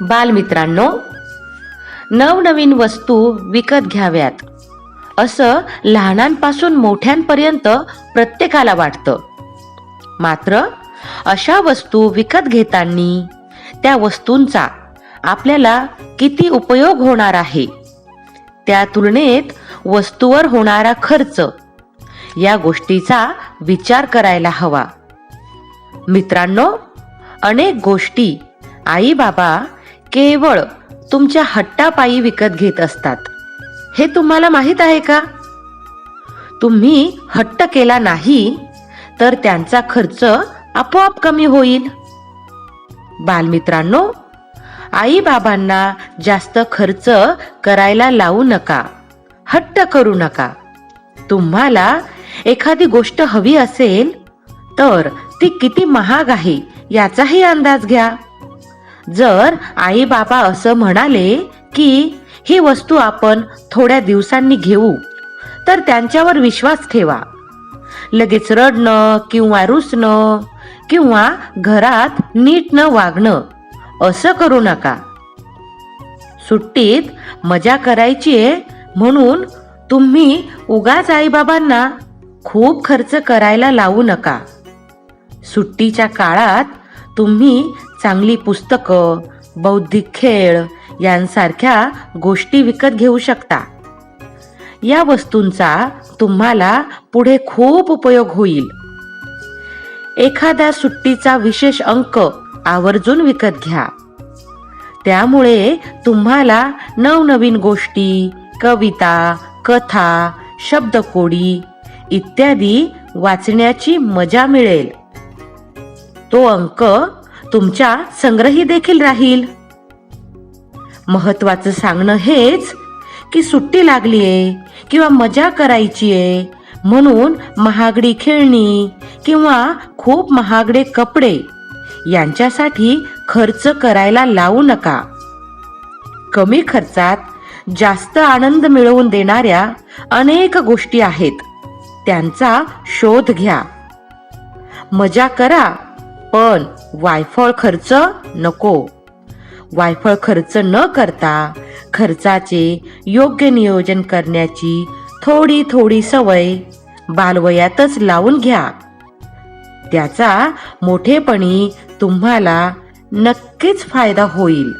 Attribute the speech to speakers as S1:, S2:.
S1: बालमित्रांनो नवनवीन वस्तू विकत घ्याव्यात. असं लहानांपासून मोठ्यांपर्यंत प्रत्येकाला वाटतं. मात्र अशा वस्तू विकत घेताना त्या वस्तूंचा आपल्याला किती उपयोग होणार आहे? त्या तुलनेत वस्तूवर होणारा खर्च या गोष्टीचा विचार करायला हवा. मित्रांनो अनेक गोष्टी आई बाबा केवळ तुमच्या हट्टापायी विकत घेत असतात. हे तुम्हाला माहीत आहे का? तुम्ही हट्ट केला नाही तर त्यांचा खर्च आपोआप कमी होईल. बालमित्रांनो आई बाबांना जास्त खर्च करायला लावू नका हट्ट करू नका. तुम्हाला एखादी गोष्ट हवी असेल तर ती किती महाग आहे याचाही अंदाज घ्या. जर आई बाबा असं म्हणाले की ही वस्तू आपण थोड्या दिवसांनी घेऊ तर त्यांच्यावर विश्वास ठेवा. लगेच रडणं किंवा रुसणं किंवा घरात नीट न वागणं असं करू नका. सुट्टीत मजा करायची आहे म्हणून तुम्ही उगाच आईबाबांना खूप खर्च करायला लावू नका. सुट्टीच्या काळात तुम्ही चांगली पुस्तकं बौद्धिक खेळ यांसारख्या गोष्टी विकत घेऊ शकता. या वस्तूंचा तुम्हाला पुढे खूप उपयोग होईल. एखाद्या सुट्टीचा विशेष अंक आवर्जून विकत घ्या. त्यामुळे तुम्हाला नवनवीन गोष्टी कविता कथा शब्दकोडी इत्यादी वाचण्याची मजा मिळेल. तो अंक तुमच्या संग्रही देखील राहील. महत्वाचं सांगणं हेच की सुट्टी लागलीये किंवा मजा करायची आहे म्हणून महागडी खेळणी किंवा खूप महागडे कपडे यांच्यासाठी खर्च करायला लावू नका. कमी खर्चात जास्त आनंद मिळवून देणाऱ्या अनेक गोष्टी आहेत. त्यांचा शोध घ्या. मजा करा. पण वायफळ खर्च नको. वायफळ खर्च न करता खर्चाचे योग्य नियोजन करण्याची थोडी थोडी सवय बालवयातच लावून घ्या. त्याचा मोठेपणी तुम्हाला नक्कीच फायदा होईल.